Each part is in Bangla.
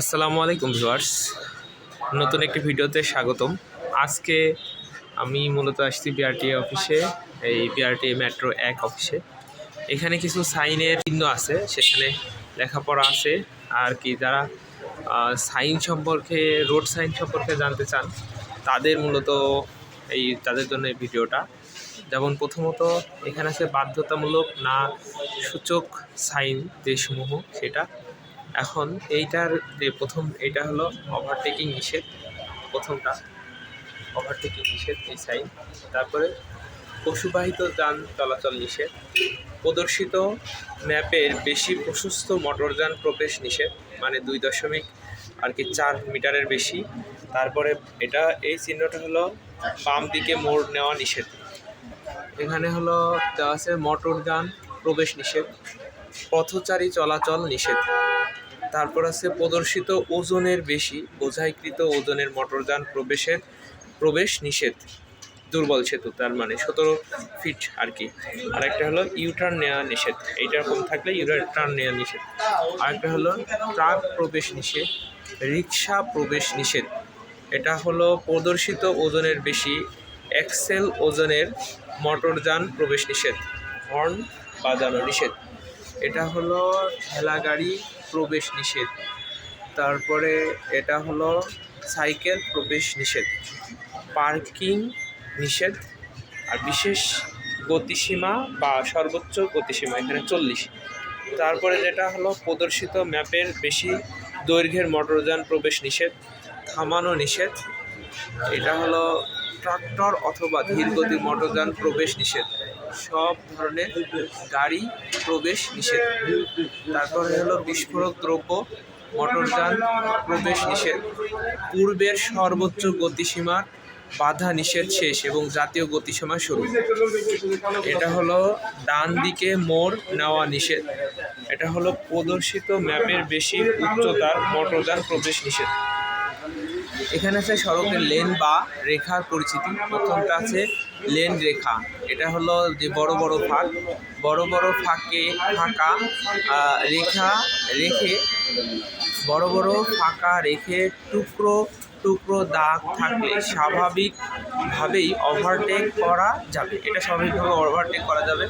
আসসালামু আলাইকুম ভিউয়ার্স। নতুন একটি ভিডিওতে স্বাগতম। আজকে আমি মূলত আসছি বিআরটি অফিসে, এই বিআরটিএ মেট্রো এক অফিসে। এখানে কিছু সাইনের চিহ্ন আছে, সেখানে লেখাপড়া আছে। আর কি যারা সাইন সম্পর্কে, রোড সাইন সম্পর্কে জানতে চান, তাদের মূলত এই, তাদের জন্য এই ভিডিওটা। যেমন প্রথমত, এখানে আছে বাধ্যতামূলক না সূচক সাইন যে সমূহ সেটা এখন এইটার যে প্রথম এটা হলো ওভারটেকিং নিষেধ, প্রথমটা ওভারটেকিং নিষেধ, এই সাইন তারপরে পশুবাহিত যান চলাচল নিষেধ। প্রদর্শিত ম্যাপের বেশি প্রশস্ত মোটরযান প্রবেশ নিষেধ মানে দুই দশমিক আর কি চার মিটারের বেশি। তারপরে এটা, এই চিহ্নটা হলো বাম দিকে মোড় নেওয়া নিষেধ। এখানে হলো দেওয়া আছে মোটরযান প্রবেশ নিষেধ, পথচারী চলাচল নিষেধ। তারপর আছে প্রদর্শিত ওজনের বেশি, বোঝাইকৃত ওজনের মোটরযান প্রবেশের, প্রবেশ নিষেধ, দুর্বল সেতু, তার মানে সতেরো ফিট আর কি। আরেকটা হলো ইউটার্ন নেওয়া নিষেধ, এইটা কম থাকলে ইউটার্ন নেওয়া নিষেধ। আরেকটা হলো ট্রাক প্রবেশ নিষেধ, রিক্সা প্রবেশ নিষেধ, এটা হলো প্রদর্শিত ওজনের বেশি, এক্সেল ওজনের মোটরযান প্রবেশ নিষেধ, হর্ন বাজানো নিষেধ। এটা হলো ঠেলা গাড়ি প্রবেশ নিষেধ। তারপরে এটা হলো সাইকেল প্রবেশ নিষেধ, পার্কিং নিষেধ, আর বিশেষ গতিসীমা বা সর্বোচ্চ গতিসীমা এখানে চল্লিশ। তারপরে যেটা হলো প্রদর্শিত ম্যাপের বেশি দৈর্ঘ্যের মোটরযান প্রবেশ নিষেধ, থামানো নিষেধ। এটা হলো ট্রাক্টর অথবা ধীরগতির মোটরযান প্রবেশ নিষেধ। সব ধরনের গাড়ি প্রবেশ নিষেধ। তারপরে হলো বিস্ফোরক দ্রব্য মোটরযান প্রবেশ নিষেধ। পূর্বের সর্বোচ্চ গতিসীমার বাধা নিষেধ শেষ এবং জাতীয় গতিসীমা শুরু। এটা হলো ডান দিকে মোড় নেওয়া নিষেধ। এটা হলো প্রদর্শিত ম্যাপের বেশি উচ্চতার মোটরযান প্রবেশ নিষেধ। এখানে আছে সড়কের লেন বা রেখার পরিচিতি। প্রথমটা আছে লেন রেখা। এটা হলো যে বড় বড় ফাঁক। বড় বড় ফাঁকে ফাঁকা রেখা রেখে বড় বড় ফাঁকা রেখে টুকরো টুকরো দাগ থাকলে স্বাভাবিকভাবেই ওভারটেক করা যাবে। এটা স্বাভাবিকভাবে ওভারটেক করা যাবে।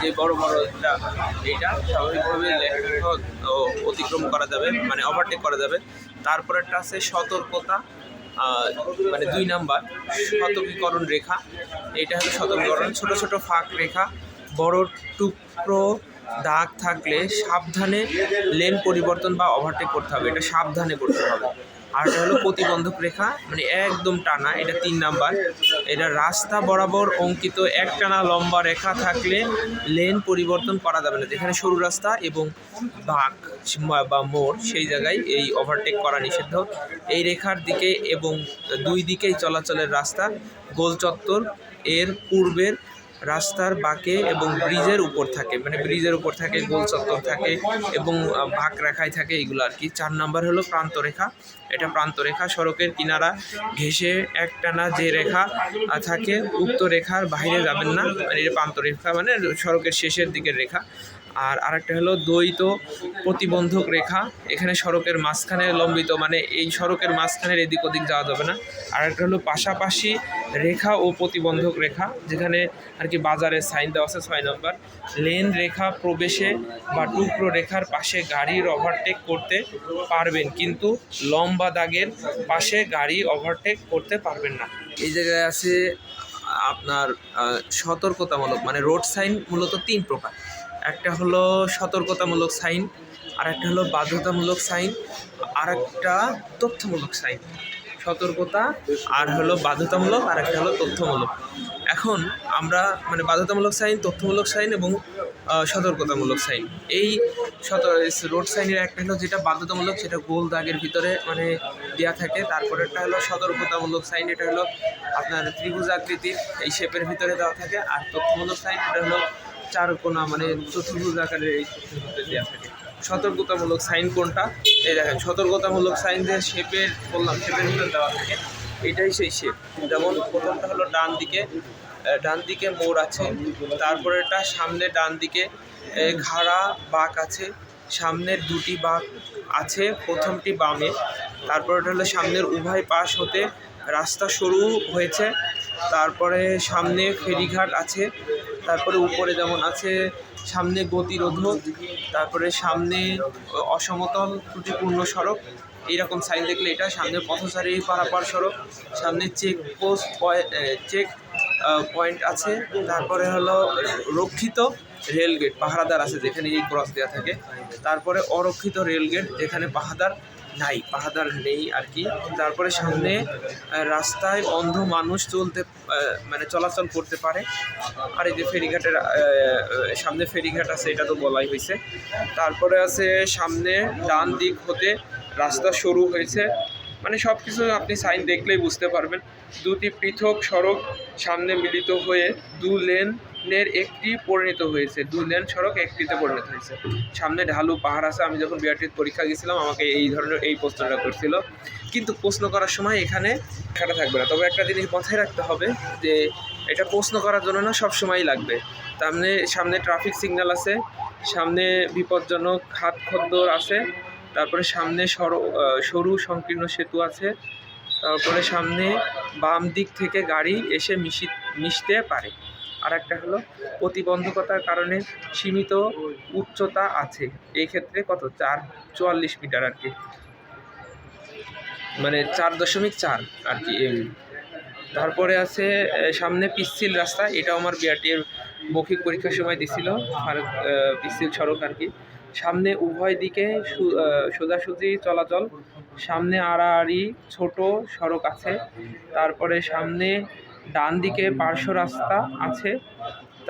যে বড় বড় এটা এটা স্বাভাবিকভাবে অতিক্রম করা যাবে মানে ওভারটেক করা যাবে। তারপরেরটা আছে সতর্কতা। মানে দুই নাম্বার, শতকীকরণ রেখা। এটা হলো শতকীকরণ, ছোট ছোট ফাঁক রেখা। বড় টুকরো দাগ থাকলে সাবধানে লেন পরিবর্তন বা ওভারটেক করতে হবে। এটা সাবধানে করতে হবে। আর এটা হলো প্রতিবন্ধক রেখা মানে একদম টানা, এটা তিন নাম্বার। এটা রাস্তা বরাবর অঙ্কিত এক টানা লম্বা রেখা থাকলে লেন পরিবর্তন করা যাবে না। যেখানে সরু রাস্তা এবং বাঁক বা মোড়, সেই জায়গায় এই ওভারটেক করা নিষিদ্ধ। এই রেখার দিকে এবং দুই দিকেই চলাচলের রাস্তা গোল চত্বর এর পূর্বের রাস্তার বাঁকে এবং ব্রিজের উপর থাকে মানে ব্রিজের উপর থাকে গোল চত্বর থাকে এবং ভাগ রেখায় থাকে এগুলো আর কি। চার নাম্বার হলো প্রান্তরেখা। এটা প্রান্তরেখা, সড়কের কিনারা ঘেঁষে একটানা যে রেখা থাকে, উক্ত রেখার বাইরে যাবেন না। মানে এটা প্রান্তরেখা মানে সড়কের শেষের দিকের রেখা। আর আরেকটা হলো দ্বৈত প্রতিবন্ধক রেখা। এখানে সড়কের মাঝখানে লম্বিত মানে এই সড়কের মাঝখানের এদিক ওদিক যাওয়া যাবে না। আর একটা হলো পাশাপাশি রেখা ও প্রতিবন্ধক রেখা, যেখানে আর কি বাজারে সাইন দেওয়া আছে ছয় নম্বর। লেন রেখা প্রবেশে বা টুকরো রেখার পাশে গাড়ির ওভারটেক করতে পারবেন, কিন্তু লম্বা দাগের পাশে গাড়ি ওভারটেক করতে পারবেন না। এই জায়গায় আছে আপনার সতর্কতামূলক মানে রোড সাইন মূলত তিন প্রকার। একটা হলো সতর্কতামূলক সাইন, আর একটা হলো বাধ্যতামূলক সাইন, আর একটা তথ্যমূলক সাইন। সতর্কতা, আর হলো বাধ্যতামূলক, আর একটা হলো তথ্যমূলক। এখন আমরা মানে বাধ্যতামূলক সাইন, তথ্যমূলক সাইন এবং সতর্কতামূলক সাইন। এই রোড সাইনের একটা হলো যেটা বাধ্যতামূলক, সেটা গোল দাগের ভিতরে মানে দেওয়া থাকে। তারপরেরটা হলো সতর্কতামূলক সাইন, এটা হলো আপনার ত্রিভুজ আকৃতির, এই শেপের ভিতরে দেওয়া থাকে। আর তথ্যমূলক সাইন, এটা হলো চার কোনা মানে চতুর্ভুজ আকারের এই দেওয়া থাকে সতর্কতামূলক সাইন কোনটা? এই দেখেন, সতর্কতামূলক সাইন যে শেপের, বললাম, শেপের দেওয়া থাকে। এটাই সেই শেপ। যেমন প্রথমটা হলো ডান দিকে ডান দিকে মোড় আছে তারপরেটা সামনে ডান দিকে ঘাড়া বাঁক আছে সামনের দুটি বাঘ আছে, প্রথমটি বামে তারপর এটা হলো সামনের উভয় পাশ হতে রাস্তা সরু হয়েছে, তারপরে সামনে ফেরিঘাট আছে, তারপরে উপরে যেমন আছে, সামনে গতিরোধক, তারপরে সামনে অসমতল ত্রুটিপূর্ণ সড়ক, এইরকম সাইন দেখলে এটা, সামনে পথচারী পারাপার সড়ক, সামনে চেক পোস্ট চেক পয়েন্ট আছে, তারপরে হলো রক্ষিত রেলগেট, পাহারাদার আছে যেখানে এই ক্রস দেওয়া থাকে, তারপরে অরক্ষিত রেলগেট যেখানে পাহাদার নাই পাহাদার নেই আর কি। তারপরে সামনে রাস্তায় অন্ধ মানুষ চলতে মানে চলাচল করতে পারে। আর এই যে ফেরিঘাটের সামনে ফেরিঘাট আছে, এটা তো বলাই হয়েছে। তারপরে আছে সামনে ডান দিক হতে রাস্তা শুরু হয়েছে। মানে সব কিছু আপনি সাইন দেখলেই বুঝতে পারবেন। দুটি পৃথক সড়ক সামনে মিলিত হয়ে দু লেনের একটি পরিণত হয়েছে। দু লেন সড়ক একটিতে পরিণত হয়েছে। সামনে ঢালু পাহাড় আছে। আমি যখন বিআরটির পরীক্ষা গেছিলাম, আমাকে এই ধরনের এই প্রশ্নটা করছিল। কিন্তু প্রশ্ন করার সময় এখানে লেখাটা থাকবে না। তবে একটা জিনিস মাথায় রাখতে হবে যে, এটা প্রশ্ন করার জন্য না সব সময়ই লাগবে। সামনে সামনে ট্রাফিক সিগন্যাল আছে, সামনে বিপজ্জনক খাত খদ্দর আছে, তারপরে সামনে সর সরু সংকীর্ণ সেতু আছে, তারপরে সামনে বাম দিক থেকে গাড়ি এসে মিশি, মিশতে পারে। আর একটা হলো প্রতিবন্ধকতার কারণে সীমিত উচ্চতা আছে। এই ক্ষেত্রে কত? চার, চুয়াল্লিশ মিটার আর কি। মানে চার দশমিক চার আর কি তারপরে আছে সামনে পিচ্ছিল রাস্তা। এটাও আমার বিআরটি এর মৌখিক পরীক্ষার সময় দিছিল পিচ্ছিল সড়ক আর কি। সামনে উভয় দিকে সোজাসুজি চলাচল। সামনে আড়াআড়ি ছোট সড়ক আছে। তারপরে সামনে ডান দিকে পার্শ্ব রাস্তা আছে,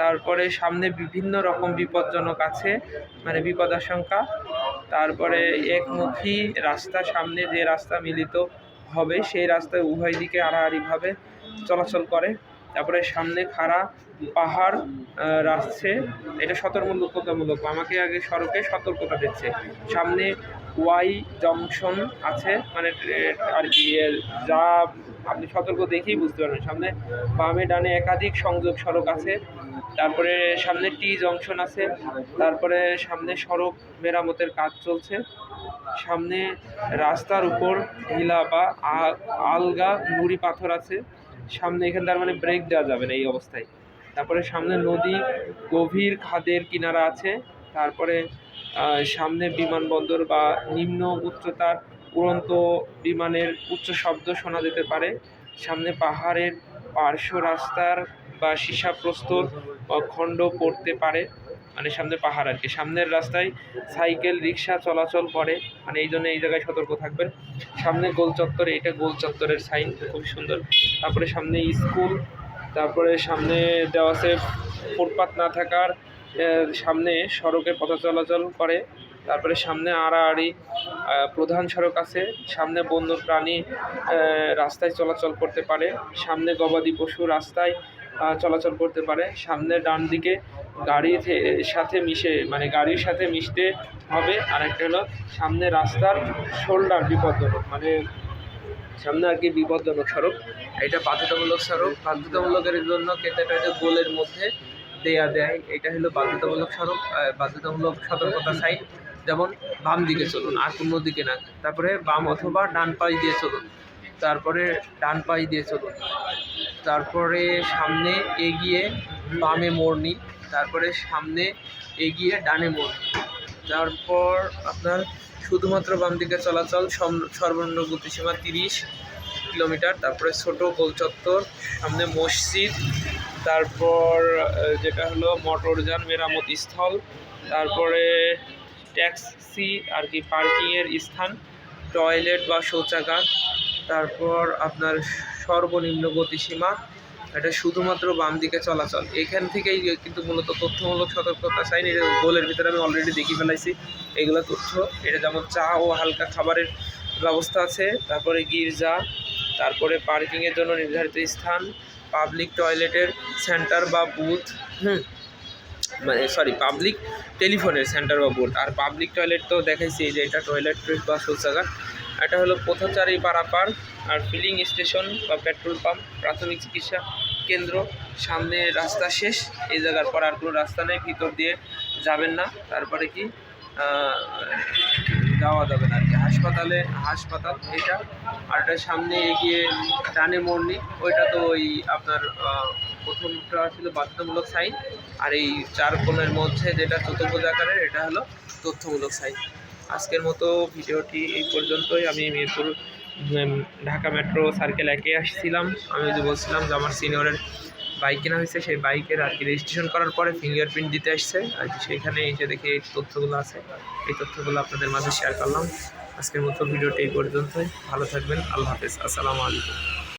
তারপরে সামনে বিভিন্ন রকম বিপজ্জনক আছে মানে বিপদ আশঙ্কা। তারপরে একমুখী রাস্তা, সামনে যে রাস্তা মিলিত হবে, সেই রাস্তায় উভয় দিকে আড়াআড়িভাবে চলাচল করে। তারপরে সামনে খাড়া পাহাড় রাখছে এটা সতর্কতামূলক আমাকে আগে সড়কে সতর্কতা দিচ্ছে। সামনে ওয়াই জংশন আছে মানে আর কি যা আপনি সতর্ক দেখেই বুঝতে পারবেন। সামনে বামে, ডানে একাধিক সংযোগ সড়ক আছে। তারপরে সামনে টি জংশন আছে। তারপরে সামনে সড়ক মেরামতের কাজ চলছে। সামনে রাস্তার উপর ঢিলা বা আলগা নুড়ি পাথর আছে। সামনে এখানে তার মানে ব্রেক দেওয়া যাবে না এই অবস্থায়। তারপরে সামনে নদী গভীর খাদের কিনারা আছে। তারপরে সামনে বিমানবন্দর বা নিম্ন উচ্চতার উড়ন্ত বিমানের উচ্চ শব্দ শোনা যেতে পারে। সামনে পাহাড়ের পার্শ্ব রাস্তার বা সীসাপ্রস্তর বা খণ্ড পড়তে পারে। মানে সামনে পাহাড় আর কি। সামনের রাস্তায় সাইকেল রিক্সা চলাচল করে। মানে এই জন্য এই জায়গায় সতর্ক থাকবেন। সামনে গোল চত্বরে এটা গোল চত্বরের সাইন খুব সুন্দর। তারপরে সামনে স্কুল, তারপরে সামনে দেওয়া আছে ফুটপাত না থাকার সামনে সড়কে পথ চলাচল করে, তারপরে সামনে আড়াআড়ি প্রধান সড়ক আছে, সামনে বন্য প্রাণী রাস্তায় চলাচল করতে পারে, সামনে গবাদি পশু রাস্তায় চলাচল করতে পারে, সামনে ডান দিকে গাড়ির সাথে মিশে মানে গাড়ির সাথে মিশতে হবে আর একটা হলো সামনে রাস্তার শোল্ডার বিপজ্জনক মানে সামনে আর কি বিপজ্জনক সড়ক, এটা বাধ্যতামূলক সড়ক, বাধ্যতামূলকের জন্য কেটে যে গোলের মধ্যে দেয়া দেয়, এটা হলো বাধ্যতামূলক সড়ক বাধ্যতামূলক সতর্কতা সাইন, যেমন বাম দিকে চলুন, আর কোনো দিকে না তারপরে বাম অথবা ডান পাশ দিয়ে চলুন, তারপরে ডান পাশ দিয়ে চলুন তারপরে সামনে এগিয়ে বামে মোড় নিন, তারপরে সামনে এগিয়ে ডানে মোড়। তারপর আপনার শুধুমাত্র বাম দিকে চলাচল সর্বনিম্ন গতিসীমা তিরিশ কিলোমিটার, তারপরে ছোট গোল চত্বর সামনে মসজিদ তারপর যেটা হলো মোটরযান মেরামত স্থল, তারপরে ট্যাক্সি আর কি পার্কিংয়ের স্থান, টয়লেট বা শৌচাগার, তারপর আপনার সর্বনিম্ন গতিসীমা, এটা শুধুমাত্র বাম দিকে চলাচল। এখান থেকেই কিন্তু মূলত তথ্যমূলক সতর্কতা সাইন এটা গোলের ভিতরে আমি অলরেডি দেখে ফেলাইছি, এগুলো তথ্য। এটা যেমন চা ও হালকা খাবারের ব্যবস্থা আছে, তারপরে গির্জা, তারপরে পার্কিংয়ের জন্য নির্ধারিত স্থান পাবলিক টয়লেটের সেন্টার বা বুথ হুম মানে সরি পাবলিক টেলিফোনের সেন্টার বা বুথ আর পাবলিক টয়লেট তো দেখাইছি যে এটা টয়লেট বা শৌচাগার। এটা হলো পথচারী পারাপার আর ফিলিং স্টেশন বা পেট্রোল পাম্প প্রাথমিক চিকিৎসা কেন্দ্র। সামনে রাস্তা শেষ, এই জায়গার পর আর কোনো রাস্তা নেই, ভিতর দিয়ে যাবেন না। তারপরে কি? যাওয়া যাবে না আর কি হাসপাতালে, হাসপাতাল, এটা। আর এটার সামনে এগিয়ে ডানে মোড় নেই ওইটা তো ওই আপনার প্রথমটা ছিল বাধ্যতামূলক সাইন। আর এই চার কোণের মধ্যে যেটা চতুর্ভুজ আকারের, এটা হলো তথ্যমূলক সাইন। আজকের মতো ভিডিওটি এই পর্যন্তই। আমি মিরপুর ঢাকা মেট্রো সার্কেল একে আসছিলাম। আমি যে বলছিলাম যে আমার সিনিয়রের বাইক কেনা হয়েছে, সেই বাইকের আর কি রেজিস্ট্রেশন করার পরে ফিঙ্গারপ্রিন্ট দিতে আসছে। আর কি সেইখানে এসে দেখে এই তথ্যগুলো আছে। এই তথ্যগুলো আপনাদের মাঝে শেয়ার করলাম। আজকের মতো ভিডিওটি এই পর্যন্তই। ভালো থাকবেন। আল্লাহ হাফেজ। আসসালামু আলাইকুম।